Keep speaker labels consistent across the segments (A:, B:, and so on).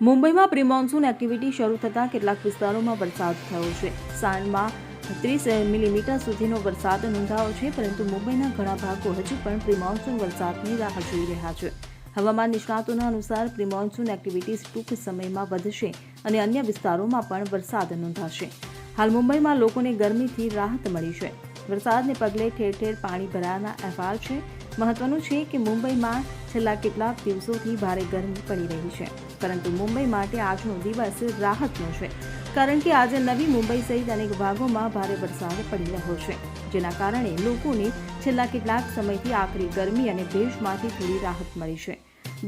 A: મુંબઈમાં pre monsoon activity શરૂ થતાં કેટલાક વિસ્તારોમાં વરસાદ થયો છે. સાંજમાં ત્રીસ મિલીમીટર સુધીનો વરસાદ નોંધાયો છે, પરંતુ મુંબઈના ઘણા ભાગો હજુ પણ પ્રી મોન્સૂન વરસાદની રાહ જોઈ રહ્યા છે. હવામાન નિષ્ણાતોના અનુસાર પ્રી મોન્સૂન એક્ટિવિટીઝ ટૂંક સમયમાં વધશે અને અન્ય વિસ્તારોમાં પણ વરસાદ નોંધાશે. હાલ મુંબઈમાં લોકોને ગરમીથી રાહત મળી છે. વરસાદને પગલે ઠેર ઠેર પાણી ભરાયાના અહેવાલ છે. મહત્વનું છે કે મુંબઈમાં છેલ્લા કેટલાક દિવસોથી ભારે ગરમી પડી રહી છે. પરંતુ મુંબઈ માટે આજનો દિવસ રાહતનો છે, કારણ કે આજે નવી મુંબઈ સહિત અનેક ભાગોમાં ભારે વરસાદ પડી રહ્યો છે. જેના કારણે લોકોને છેલ્લા કેટલાક સમયથી આકરી ગરમી અને ભેજમાંથી થોડી રાહત મળી છે.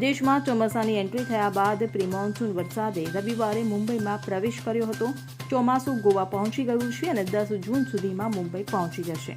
A: દેશમાં ચોમાસાની એન્ટ્રી થયા બાદ પ્રિમોન્સૂન વરસાદે રવિવારે મુંબઈમાં પ્રવેશ કર્યો હતો. ચોમાસું ગોવા પહોંચી ગયું છે અને દસ જૂન સુધીમાં મુંબઈ પહોંચી જશે.